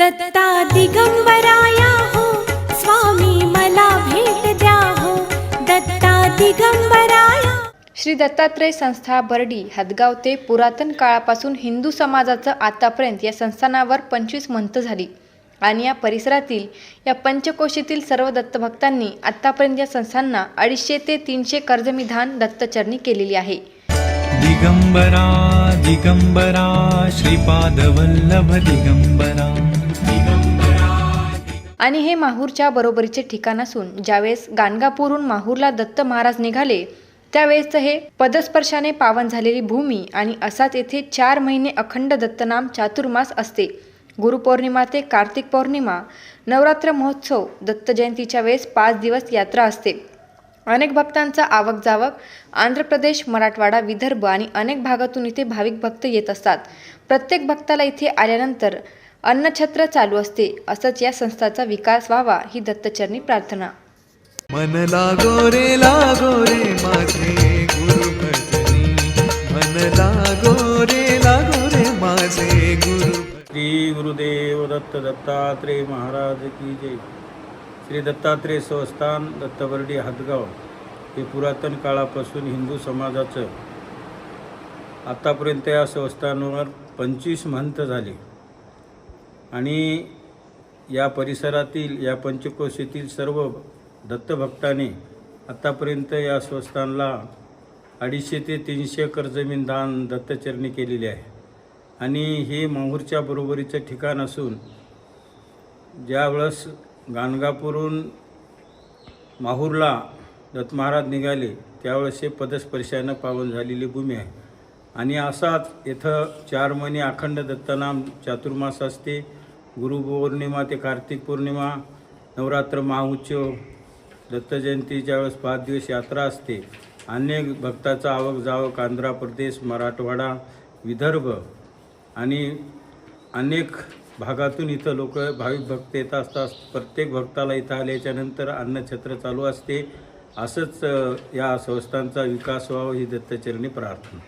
दत्ता दिगंबराया हो स्वामी मला भेट द्या हो दत्ता दिगंबराया श्री दत्तात्रय संस्था बर्डी हदगाव ते पुरातन काळापासून हिंदू समाजाचं आतापर्यंत या संस्थानावर पंचवीस मंत झाली. आणि या परिसरातील या पंचकोशीतील सर्व दत्तभक्तांनी आतापर्यंत या संस्थांना अडीचशे ते तीनशे कर्जमिधान दत्तचरणी केलेली आहे. दिगंबरा दिगंबरा श्रीपादवल्लभ दिगंबरा. आणि हे माहूरच्या बरोबरीचे ठिकाण असून ज्यावेळेस गाणगापूरहून माहूरला दत्त महाराज निघाले त्यावेळेस हे पदस्पर्शाने पावन झालेली भूमी आणि असाच येथे चार महिने अखंड दत्तनाम चातुर्मास असते. गुरुपौर्णिमा ते कार्तिक पौर्णिमा नवरात्र महोत्सव दत्त जयंतीच्या वेळेस पाच दिवस यात्रा असते. अनेक भक्तांचा आवक जावक आंध्र प्रदेश मराठवाडा विदर्भ आणि अनेक भागातून इथे भाविक भक्त येत असतात. प्रत्येक भक्ताला इथे आल्यानंतर अन्नछत्र चालू असते असंच या संस्थाचा विकास व्हावा ही दत्तचरणी प्रार्थना. मन लागो रे लागो रे माझे गुरु भजनी. मन लागो रे लागो रे माझे गुरु श्री गुरुदेव दत्त दत्तात्रेय महाराज की जय. श्री दत्तात्रेय संस्थान दत्तबर्डी हदगाव हे पुरातन काळापासून हिंदू समाजाचं आत्तापर्यंत या संस्थानावर पंचवीस महंत झाले. आणि या परिसरातील या पंचकोशीतील सर्व दत्तभक्ताने आत्तापर्यंत या स्वस्थानला अडीचशे ते तीनशे कर्जमीन दान दत्तचरणी केलेले आहे. आणि हे माहूरच्या बरोबरीचं ठिकाण असून ज्यावेळेस गाणगापूरून माहूरला दत्तमहाराज निघाले त्यावेळेस हे पदस्पर्शानं पावन झालेली भूमी आहे. आणि असाच इथं चार महिने अखंड दत्तनाम चातुर्मास असते. गुरुपौर्णिमा ते कार्तिक पौर्णिमा नवरात्र महाउत्सव दत्तजयंतीच्या वेळेस पाच दिवस यात्रा असते. अनेक भक्ताचा आवक जावक आंध्र प्रदेश मराठवाडा विदर्भ आणि अनेक भागातून इथं लोक भाविक भक्त येत असतात. प्रत्येक भक्ताला इथं आल्याच्यानंतर अन्नछत्र चालू असते. असंच या संस्थांचा विकास व्हावा ही दत्तचरणी प्रार्थना.